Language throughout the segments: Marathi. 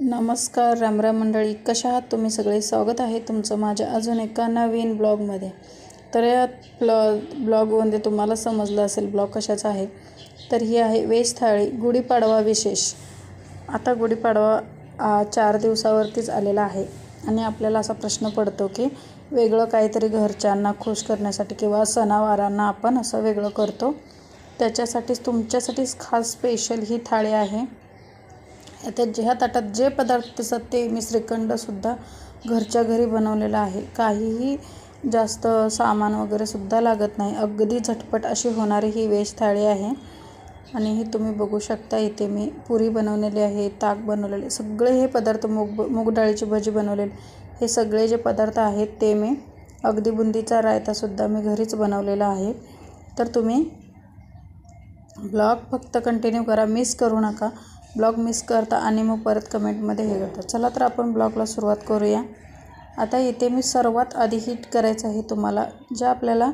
नमस्कार रामराम मंडळी कशा आहात तुम्ही सगळे? स्वागत आहे तुमचं माझ्या अजून एका नवीन ब्लॉगमध्ये. तर या प्ल ब्लॉगमध्ये तुम्हाला समजलं असेल ब्लॉग कशाचा आहे तर ही आहे वेज थाळी गुढीपाडवा विशेष. आता गुढीपाडवा चार दिवसावरतीच आलेला आहे आणि आपल्याला असा प्रश्न पडतो की वेगळं काहीतरी घरच्यांना खुश करण्यासाठी किंवा सणावारांना आपण असं वेगळं करतो. त्याच्यासाठीच तुमच्यासाठीच खास स्पेशल ही थाळी आहे. आता ह्या ताटात जे पदार्थ असतात ते मी श्रीखंडसुद्धा घरच्या घरी बनवलेलं आहे. काहीही जास्त सामान वगैरेसुद्धा लागत नाही. अगदी झटपट अशी होणारी ही वेज थाळी आहे. आणि हे तुम्ही बघू शकता इथे मी पुरी बनवलेली आहे ताक बनवलेले सगळे हे पदार्थ मूग मूग डाळीची भजी बनवलेली. हे सगळे जे पदार्थ आहेत ते मी अगदी बुंदीचा रायतासुद्धा मी घरीच बनवलेला आहे. तर तुम्ही ब्लॉग फक्त कंटिन्यू करा मिस करू नका. ब्लॉग मिस करता आणि मग परत कमेंटमध्ये हे करता. चला तर आपण ब्लॉगला सुरुवात करूया. आता इथे मी सर्वात आधी हिट करायचं आहे तुम्हाला ज्या आपल्याला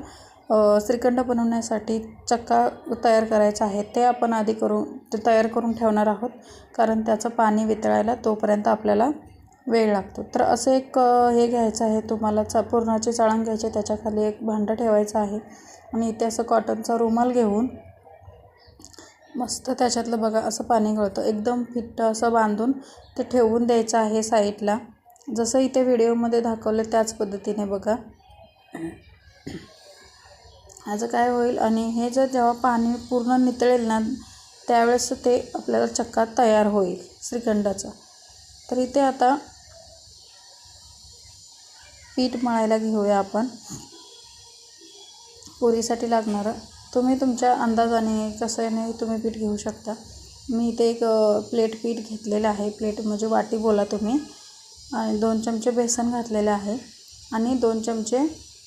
श्रीखंड बनवण्यासाठी चक्का तयार करायचा आहे ते आपण आधी करून ते तयार करून ठेवणार आहोत. कारण त्याचं पाणी वितळायला तोपर्यंत आपल्याला वेळ लागतो. तर असं एक हे घ्यायचं आहे तुम्हाला च पुरणाचे चाळण घ्यायचे त्याच्याखाली एक भांडं ठेवायचं आहे. आणि इथे असं कॉटनचा रुमाल घेऊन मस्त त्याच्यातलं बघा असं पाणी गळतं. एकदम फिट्ट असं बांधून ते ठेवून द्यायचं आहे साईडला. जसं इथे व्हिडिओमध्ये दाखवलं त्याच पद्धतीने बघा. ह्याचं काय होईल आणि हे जर जेव्हा पाणी पूर्ण नितळेल ना त्यावेळेस ते आपल्याला चक्का तयार होईल श्रीखंडाचा. तर इथे आता पीठ मळायला घेऊया आपण. पुरीसाठी लागणारं तुम्ही तुमच्या अंदाजाने कसं तुम्ही पीठ घेऊ शकता. मी इथे एक प्लेट पीठ घेतलेलं आहे. प्लेट म्हणजे वाटी बोला तुम्ही. आणि दोन चमचे बेसन घातलेले आहे. आणि दोन चमचे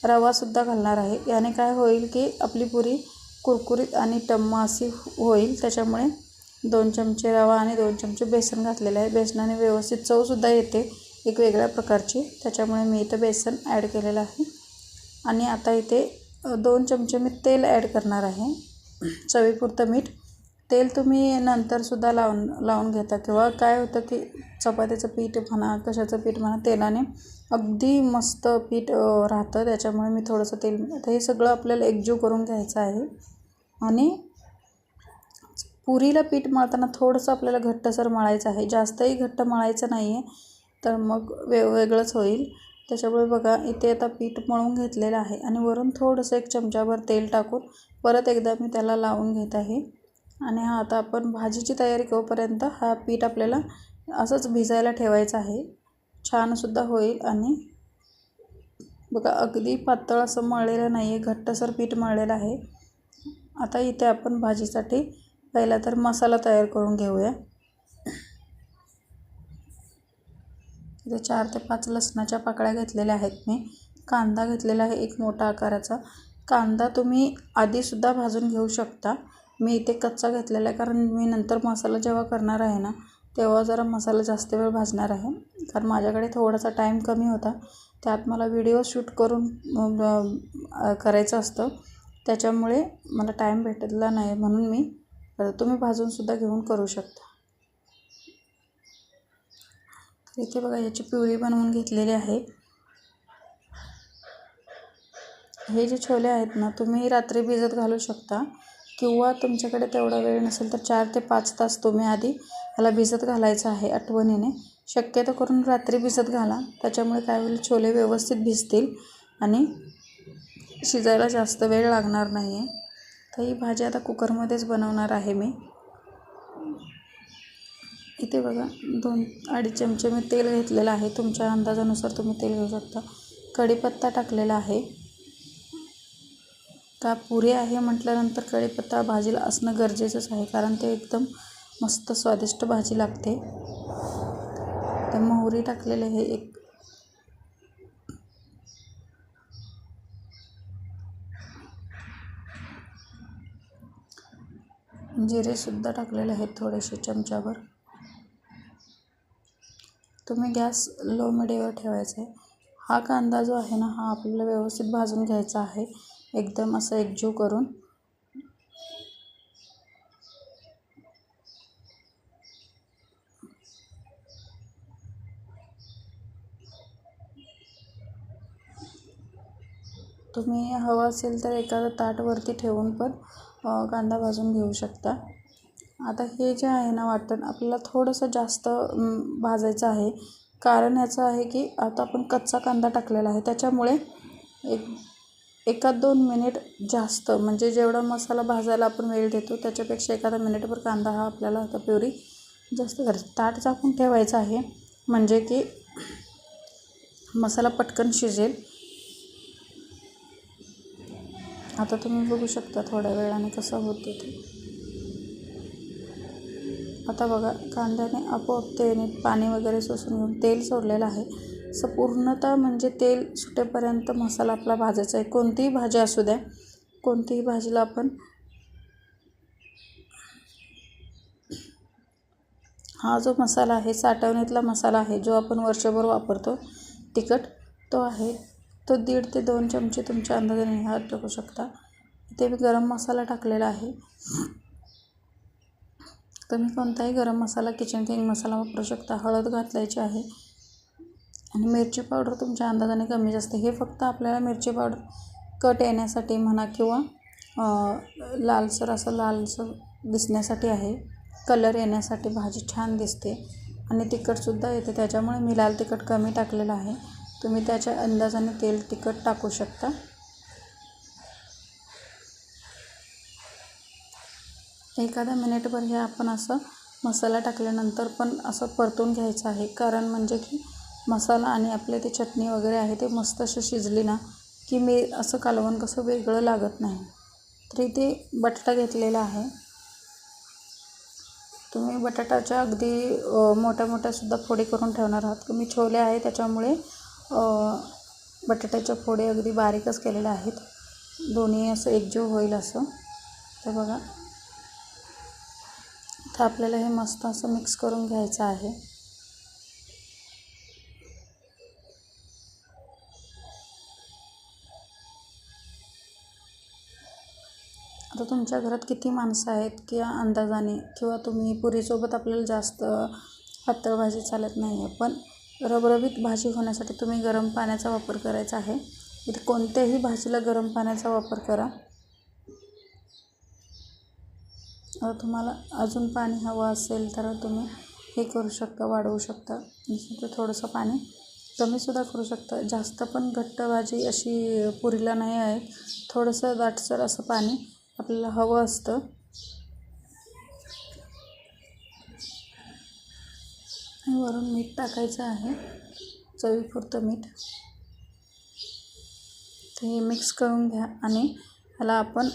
रवासुद्धा घालणार आहे. याने काय होईल की आपली पुरी कुरकुरीत आणि टम्मा अशी होईल. त्याच्यामुळे दोन चमचे रवा आणि दोन चमचे बेसन घातलेलं आहे. बेसनाने व्यवस्थित चवसुद्धा येते एक वेगळ्या प्रकारची. त्याच्यामुळे मी इथं बेसन ॲड केलेलं आहे. आणि आता इथे दोन चमचे मी तेल ॲड करणार आहे. चवीपुरतं मीठ. तेल तुम्ही नंतरसुद्धा लावून लावून घेता किंवा काय होतं की चपातीचं पीठ म्हणा कशाचं पीठ म्हणा तेलाने अगदी मस्त पीठ राहतं. त्याच्यामुळे मी थोडंसं तेल आता हे सगळं आपल्याला एकजीव करून घ्यायचं आहे. आणि पुरीला पीठ मळताना थोडंसं आपल्याला घट्टसर मळायचं आहे. जास्तही घट्ट मळायचं नाही आहे तर मग वेगवेगळंच होईल. त्याच्यामुळे बघा इथे आता पीठ मळून घेतलेलं आहे आणि वरून थोडंसं एक चमचाभर तेल टाकून परत एकदा मी त्याला लावून घेत आहे. आणि हा आता आपण भाजीची तयारी करूपर्यंत हा पीठ आपल्याला असंच भिजायला ठेवायचं आहे. छानसुद्धा होईल आणि बघा अगदी पातळ असं मळलेलं नाही आहे घट्टसर पीठ मळलेलं आहे. आता इथे आपण भाजीसाठी पहिला तर मसाला तयार करून घेऊया. इथे चार ते पाच लसणाच्या पाकळ्या घेतलेल्या आहेत मी. कांदा घेतलेला आहे एक मोठा आकाराचा. कांदा तुम्ही आधीसुद्धा भाजून घेऊ शकता. मी इथे कच्चा घेतलेला आहे कारण मी नंतर मसाला जेव्हा करणार आहे ना तेव्हा जरा मसाला जास्त वेळ भाजणार आहे. कारण माझ्याकडे थोडासा टाईम कमी होता. त्यात मला व्हिडिओ शूट करून करायचं असतं. त्याच्यामुळे मला टाईम भेटला नाही म्हणून मी तुम्ही भाजूनसुद्धा घेऊन करू शकता. इथे बघा याची पिवळी बनवून घेतलेली आहे. हे जे छोले आहेत ना तुम्ही रात्री भिजत घालू शकता. किंवा तुमच्याकडे तेवढा वेळ नसेल तर चार ते पाच तास तुम्ही आधी ह्याला भिजत घालायचं आहे आठवणीने. शक्यतो करून रात्री भिजत घाला. त्याच्यामुळे काय होईल छोले व्यवस्थित भिजतील आणि शिजायला जास्त वेळ लागणार नाही आहे तर ही भाजी आता कुकरमध्येच बनवणार आहे मी. इथे बघा दोन अडीच चमचे मी तेल घेतलेलं आहे. तुमच्या अंदाजानुसार तुम्ही तेल घेऊ शकता. कढीपत्ता टाकलेला आहे. का पुरे आहे म्हटल्यानंतर कढीपत्ता भाजीला असणं गरजेचंच आहे कारण ते एकदम मस्त स्वादिष्ट भाजी लागते. तर मोहरी टाकलेले हे एक. जिरेसुद्धा टाकलेले आहेत थोडेसे चमच्यावर तुम्ही गॅस लो मिडीवर ठेवायचा आहे. हा कांदा जो आहे ना हा आपल्याला व्यवस्थित भाजून घ्यायचा आहे. एकदम असं एकजीव करून. तुम्ही हवं असेल तर एखादं ताटवरती ठेवून पण कांदा भाजून घेऊ शकता. आता हे जे आहे ना वाटण आपल्याला थोडंसं जास्त भाजायचं आहे. कारण ह्याचं आहे की आता आपण कच्चा कांदा टाकलेला आहे. त्याच्यामुळे एक एका दोन मिनिट जास्त म्हणजे जेवढा मसाला भाजायला आपण वेळ देतो त्याच्यापेक्षा एखादा मिनिटभर कांदा हा आपल्याला आता प्युरी जास्त करायचं. ताट झाकून ठेवायचं आहे म्हणजे की मसाला पटकन शिजेल. आता तुम्ही बघू शकता थोड्या वेळाने कसं होतं ते. आता बघा कांद्याने आपोआप त्याने पाणी वगैरे सोसून घेऊन तेल सोडलेलं आहे. असं पूर्णतः म्हणजे तेल सुटेपर्यंत मसाला आपला भाजायचा आहे. कोणतीही भाजी असू द्या कोणतीही भाजीला आपण हा जो मसाला आहे साठवणीतला मसाला आहे जो आपण वर्षभर वापरतो तिखट तो आहे. तो दीड ते दोन चमचे तुमच्या अंदाजाने हात टाकू शकता. इथे मी गरम मसाला टाकलेला आहे. तुम्ही कोणताही गरम मसाला किचन किंग मसाला वापरू शकता. हळद घातल्याची आहे. आणि मिरची पावडर तुमच्या अंदाजाने कमी जास्त. हे फक्त आपल्याला मिरची पावडर कट येण्यासाठी म्हणा किंवा लालसर असं लालसर दिसण्यासाठी आहे. कलर येण्यासाठी भाजी छान दिसते. आणि तिखटसुद्धा येते. त्याच्यामुळे मी लाल तिखट कमी टाकलेलं आहे. तुम्ही त्याच्या अंदाजाने तेल तिखट टाकू शकता. एखादा मिनिटभर हे आपण असं मसाला टाकल्यानंतर पण असं परतून घ्यायचं आहे. कारण म्हणजे की मसाला आणि आपले ते चटणी वगैरे आहे ते मस्त अशी शिजली ना की मी असं कालवण कसं वेगळं लागत नाही. तर इथे बटाटा घेतलेला आहे. तुम्ही बटाटाच्या अगदी मोठ्या मोठ्यासुद्धा फोडी करून ठेवणार आहात. मी छोले आहे त्याच्यामुळे बटाट्याच्या फोडी अगदी बारीकच केलेल्या आहेत. दोन्ही असं एकजीव होईल असं. तर बघा. तर आपल्याला हे मस्त असं मिक्स करून घ्यायचं आहे. आता तुमच्या घरात किती माणसं आहेत किंवा अंदाजाने किंवा तुम्ही पुरीसोबत आपल्याला जास्त पातळ भाजी चालत नाही आहे पण रबरबीत भाजी होण्यासाठी तुम्ही गरम पाण्याचा वापर करायचा आहे. इथे कोणत्याही भाजीला गरम पाण्याचा वापर करा. तुम्हाला अजून पाणी हवं असेल तर तुम्ही हे करू शकता वाढवू शकता. ते थोडंसं पाणी कमीसुद्धा करू शकता. जास्त पण घट्ट भाजी अशी पुरीला नाही आहे. थोडंसं दाटसर असं पाणी आपल्याला हवं असतं. वरून मीठ टाकायचं आहे. चवीपुरतं मीठ. ते मिक्स करून घ्या आणि ह्याला आपण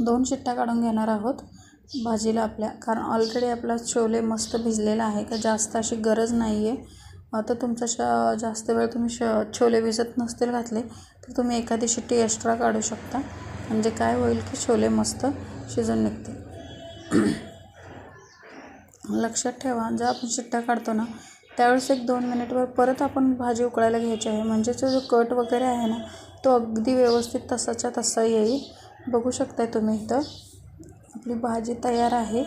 दोन शिट्ट्या काढून घेणार आहोत भाजीला आपल्या. कारण ऑलरेडी आपला छोले मस्त भिजलेला आहे का जास्त अशी गरज नाही आहे आता तुमचा श जास्त वेळ तुम्ही श छोले भिजत नसतील घातले तर तुम्ही एखादी शिट्टी एक्स्ट्रा काढू शकता. म्हणजे काय होईल की छोले मस्त शिजून निघतील. लक्षात ठेवा जर आपण शिट्ट्या काढतो ना त्यावेळेस एक दोन मिनिटवर परत आपण भाजी उकळायला घ्यायची आहे. म्हणजे जो कट वगैरे आहे ना तो अगदी व्यवस्थित तसाच्या तसा येईल. बघू शकताय तुम्ही इथं. आपली भाजी तयार आहे.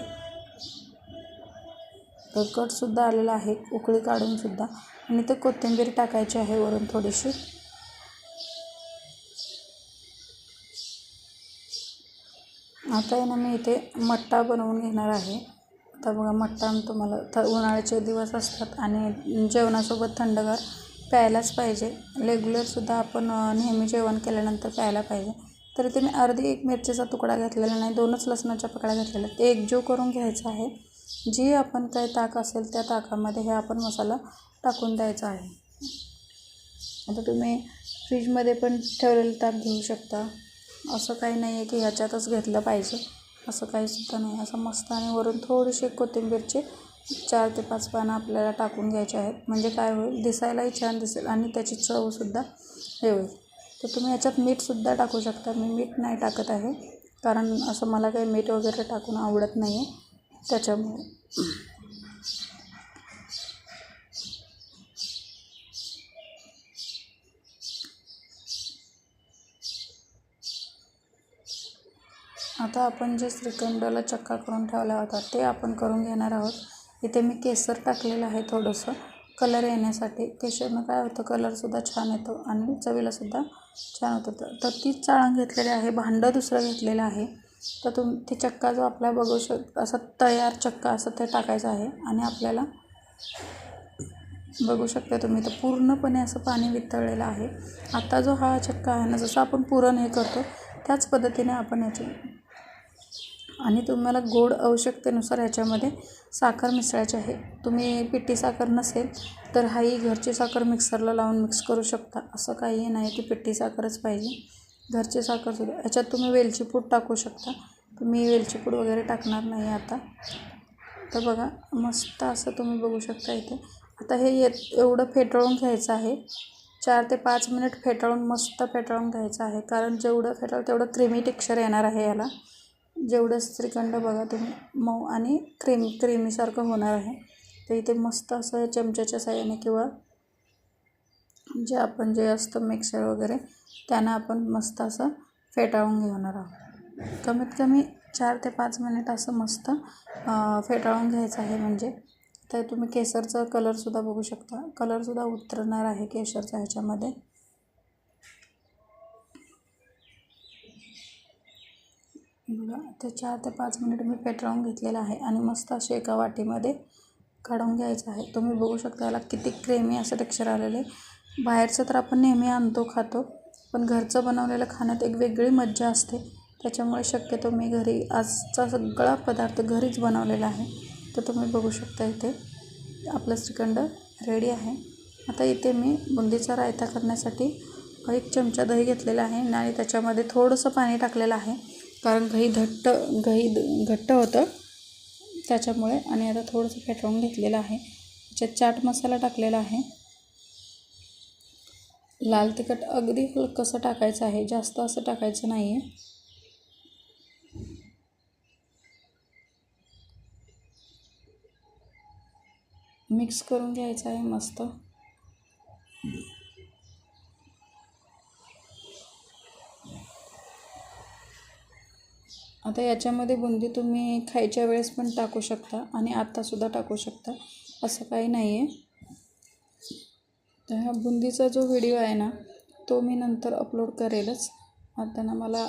तर कटसुद्धा आलेला आहे उकळी काढूनसुद्धा आणि ते कोथिंबीर टाकायची आहे वरून थोडीशी. आता आहे ना मी इथे मट्टा बनवून घेणार आहे. आता बघा मट्टा तुम्हाला थ उन्हाळ्याचे दिवस असतात आणि जेवणासोबत थंडगार प्यायलाच पाहिजे. रेग्युलरसुद्धा आपण नेहमी जेवण केल्यानंतर प्यायला पाहिजे. तर इथे मी अर्धी एक मिरचीचा तुकडा घेतलेला नाही दोनच लसणाच्या पकड्या घातलेल्या ते एकजीव करून घ्यायचं आहे. जी आपण काय ताक असेल त्या ताकामध्ये हे आपण मसाला टाकून द्यायचा आहे. आता तुम्ही फ्रीजमध्ये पण ठेवलेलं ताक घेऊ शकता. असं काही नाही आहे की ह्याच्यातच घेतलं पाहिजे. असं काहीसुद्धा नाही. असं मस्त आणि वरून थोडीशी कोथिंबीरचे चार ते पाच पानं आपल्याला टाकून घ्यायचे आहेत. म्हणजे काय होईल? दिसायलाही छान दिसेल आणि त्याची चवसुद्धा हे होईल. तर तुम्ही याच्यात मीठसुद्धा टाकू शकता. मी मीठ नाही टाकत आहे. कारण असं मला काही मीठ वगैरे टाकून आवडत नाही आहे त्याच्यामुळे. आता आपण जे श्रीखंडाला चक्का करून ठेवला होता ते आपण करून घेणार आहोत. इथे मी केसर टाकलेलं आहे थोडंसं. कलर येण्यासाठी केशरनं काय होतं? कलरसुद्धा छान येतो आणि चवीलासुद्धा छान होतं. तर तर तीच चाळण घेतलेली आहे भांडं दुसरं घेतलेलं आहे. तर तुम ते चक्का जो आपला बघू शक असा तयार चक्का असं ते टाकायचं आहे आणि आपल्याला बघू शकता तुम्ही. तर पूर्णपणे असं पाणी वितळलेलं आहे. आता जो हा चक्का आहे ना जसं आपण पुरण हे करतो त्याच पद्धतीने आपण याची आणि तुम्हाला गोड आवश्यकतेनुसार याच्यामध्ये साखर मिसळायची आहे. तुम्ही पिठी साखर नसेल तर हाही घरची साखर मिक्सरला लावून मिक्स करू शकता. असं काही नाही की पिठी साखरच पाहिजे. घरची साखरसुद्धा याच्यात तुम्ही वेलची पूड टाकू शकता. तुम्ही वेलची पूड वगैरे टाकणार नाही आता. तर बघा मस्त असं तुम्ही बघू शकता इथे. आता हे येत एवढं फेटाळून घ्यायचं आहे. चार ते पाच मिनिट फेटाळून मस्त फेटाळून घ्यायचं आहे. कारण जेवढं फेटाळ तेवढं क्रीमी टेक्स्चर येणार आहे याला. जेवढं श्रीखंड बघा तुम्ही. मऊ आणि क्रीम क्रीमीसारखं होणार आहे. तर इथे मस्त असं चमच्याच्या साह्याने किंवा जे आपण जे असतं मिक्सर वगैरे त्यानं आपण मस्त असं फेटाळून घेणार आहोत. कमीत कमी चार ते पाच मिनिट असं मस्त फेटाळून घ्यायचं आहे म्हणजे. तर तुम्ही केसरचा कलरसुद्धा बघू शकता. कलरसुद्धा उतरणार आहे केशरचा ह्याच्यामध्ये. बघा ते चार ते पाच मिनिट मी पेटवून घेतलेलं आहे आणि मस्त असे एका वाटीमध्ये काढून घ्यायचं आहे. तुम्ही बघू शकता याला किती क्रेमी असं टेक्स्चर आलेलं आहे. बाहेरचं तर आपण नेहमी आणतो खातो पण घरचं बनवलेलं खाण्यात एक वेगळी मज्जा असते. त्याच्यामुळे शक्यतो मी घरी आजचा सगळा पदार्थ घरीच बनवलेला आहे. तर तुम्ही बघू शकता इथे आपलं श्रीखंड रेडी आहे. आता इथे मी बुंदीचा रायता करण्यासाठी एक चमचा दही घेतलेला आहे आणि त्याच्यामध्ये थोडंसं पाणी टाकलेलं आहे. कारण घही घट्ट घही घट्ट होतं. त्याच्यामुळे आणि आता थोडंसं फेटवून घेतलेलं आहे. त्याच्यात चाट मसाला टाकलेला आहे. लाल तिखट अगदी हलकंसं टाकायचं आहे. जास्त असं टाकायचं नाही आहे मिक्स करून घ्यायचं आहे मस्त. आता याच्यामध्ये बुंदी तुम्ही खायच्या वेळेस पण टाकू शकता आणि आत्तासुद्धा टाकू शकता असं काही नाही आहे तर ह्या बुंदीचा जो व्हिडिओ आहे ना तो मी नंतर अपलोड करेलच. आता ना मला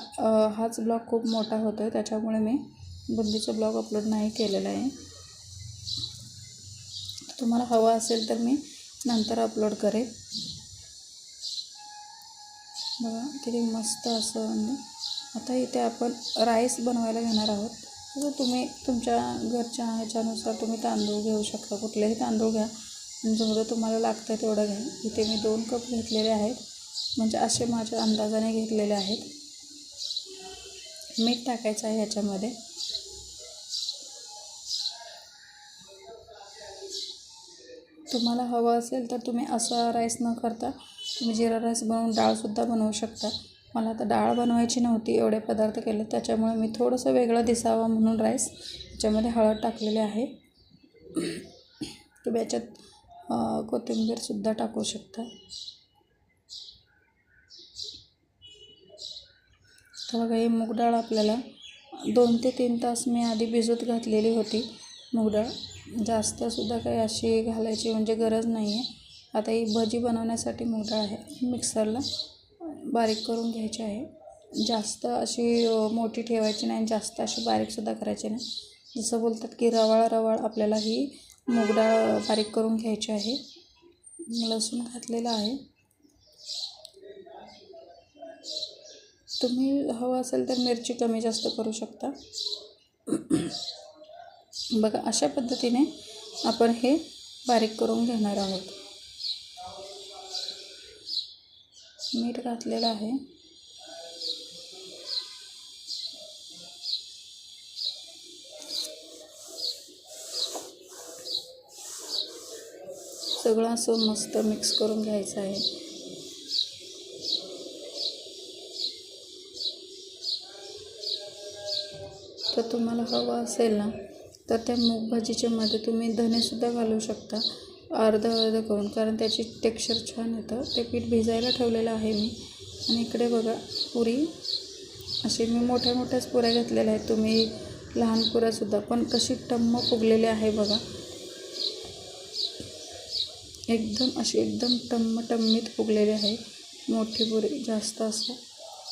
हाच ब्लॉग खूप मोठा होतो आहे त्याच्यामुळे मी बुंदीचा ब्लॉग अपलोड नाही केलेला आहे. तुम्हाला हवा असेल तर मी नंतर अपलोड करेल. बघा किती मस्त असं म्हणजे आता इथे आपण राईस बनवायला घेणार आहोत. तर तुम्ही तुमच्या घरच्या ह्याच्यानुसार तुम्ही तांदूळ घेऊ शकता. कुठलेही तांदूळ घ्या. जेवढं तुम्हाला लागतं आहे तेवढं घ्या. इथे मी दोन कप घेतलेले आहेत. म्हणजे असे माझ्या अंदाजाने घेतलेले आहेत. मीठ टाकायचं आहे ह्याच्यामध्ये. तुम्हाला हवं असेल तर तुम्ही असा राईस न करता तुम्ही जिरा राईस बनवून डाळसुद्धा बनवू शकता. मला आता डाळ बनवायची नव्हती एवढे पदार्थ केले. त्याच्यामुळे मी थोडंसं वेगळं दिसावं म्हणून राईस याच्यामध्ये हळद टाकलेले आहे. तुम्ही याच्यात कोथिंबीरसुद्धा टाकू शकता. तर बघा ही मूग डाळ आपल्याला दोन ते तीन तास मी आधी भिजत घातलेली होती. मूग डाळ जास्तसुद्धा काही अशी घालायची म्हणजे गरज नाही आहे आता ही भजी बनवण्यासाठी मूग डाळ आहे मिक्सरला. बारीक करून घ्यायची आहे. जास्त अशी मोठी ठेवायची नाही जास्त अशी बारीकसुद्धा करायची नाही. जसं बोलतात की रवाळ रवाळ आपल्याला ही मूगडाळ बारीक करून घ्यायची आहे. लसूण घातलेलं आहे. तुम्ही हवं असेल तर मिरची कमी जास्त करू शकता. बघा अशा पद्धतीने आपण हे बारीक करून घेणार आहोत. मीठ घातलेलं आहे. सगळं असं मस्त मिक्स करून घ्यायचं आहे. तर तुम्हाला हवं असेल ना तर त्या मूग भाजीच्या मध्ये तुम्ही धनेसुद्धा घालू शकता. अर्धं अर्धं करून कारण त्याची टेक्स्चर छान येतं ते पीठ भिजायला ठेवलेलं आहे मी. आणि इकडे बघा पुरी. अशी मी मोठ्या मोठ्याच पुऱ्या घेतलेल्या आहेत. तुम्ही लहान पुऱ्यासुद्धा पण कशी टम्म फुगलेली आहे बघा. एकदम अशी एकदम टम्म टम्मीत फुगलेली आहे. मोठी पुरी जास्त असं.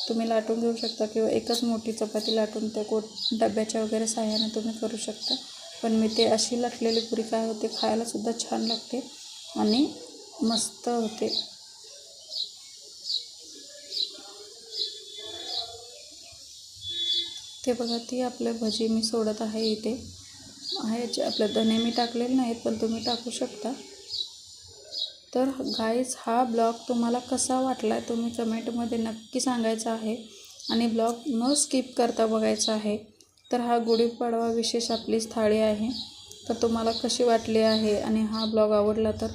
तुम्ही लाटून घेऊ शकता किंवा एकच मोठी चपाती लाटून त्या कोट डब्याच्या वगैरे साह्याने तुम्ही करू शकता. पण मी ते अशी लाटलेली पुरी काय होते खायलासुद्धा छान लागते आणि मस्त होते. ते बघा ती आपले भजी मी सोडत आहे इथे. आहे जे आपले धने मी टाकलेले नाहीत पण तुम्ही टाकू शकता. तर गाईज हा ब्लॉग तुम्हाला कसा वाटला आहे तुम्ही कमेंटमध्ये नक्की सांगायचं आहे. आणि ब्लॉग न स्किप करता बघायचा आहे. तर हा गुढीपाडवा विशेष आपलीच थाळी आहे. तर तुम्हाला कशी वाटली आहे आणि हा ब्लॉग आवडला तर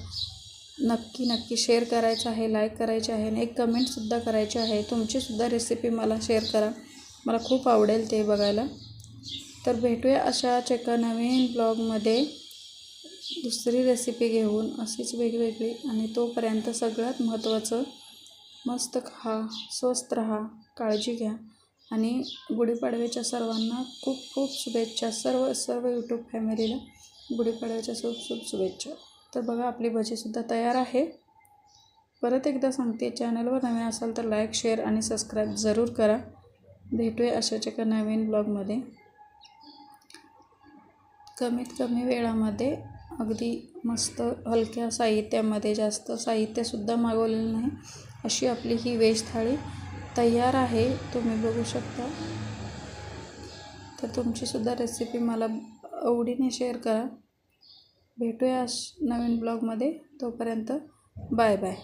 नक्की नक्की शेअर करायचा आहे लाईक करायचे आहे आणि एक कमेंटसुद्धा करायची आहे. तुमचीसुद्धा रेसिपी मला शेअर करा. मला खूप आवडेल ते बघायला. तर भेटूया अशाच एका नवीन ब्लॉगमध्ये. दुसरी रेसिपी घेऊन अशीच वेगवेगळी आणि तोपर्यंत सगळ्यात महत्त्वाचं मस्त खा स्वस्त रहा काळजी घ्या. आणि गुढीपाडव्याच्या सर्वांना खूप खूप शुभेच्छा. सर्व सर्व यूट्यूब फॅमिलीला गुढीपाडव्याच्या खूप खूप शुभेच्छा. तर बघा आपली भजीसुद्धा तयार आहे. परत एकदा सांगते चॅनलवर नवीन असाल तर लाईक शेअर आणि सबस्क्राईब जरूर करा. भेटूया अशाच एका नवीन ब्लॉगमध्ये कमीत कमी वेळामध्ये अगदी मस्त हलक्या साहित्यामध्ये जास्त साहित्यसुद्धा मागवलेलं नाही अशी आपली ही वेज थाळी तयार आहे तुम्ही बघू शकता. तर तुमचीसुद्धा रेसिपी मला आवडीने शेअर करा. भेटूया नवीन ब्लॉगमध्ये तोपर्यंत बाय बाय.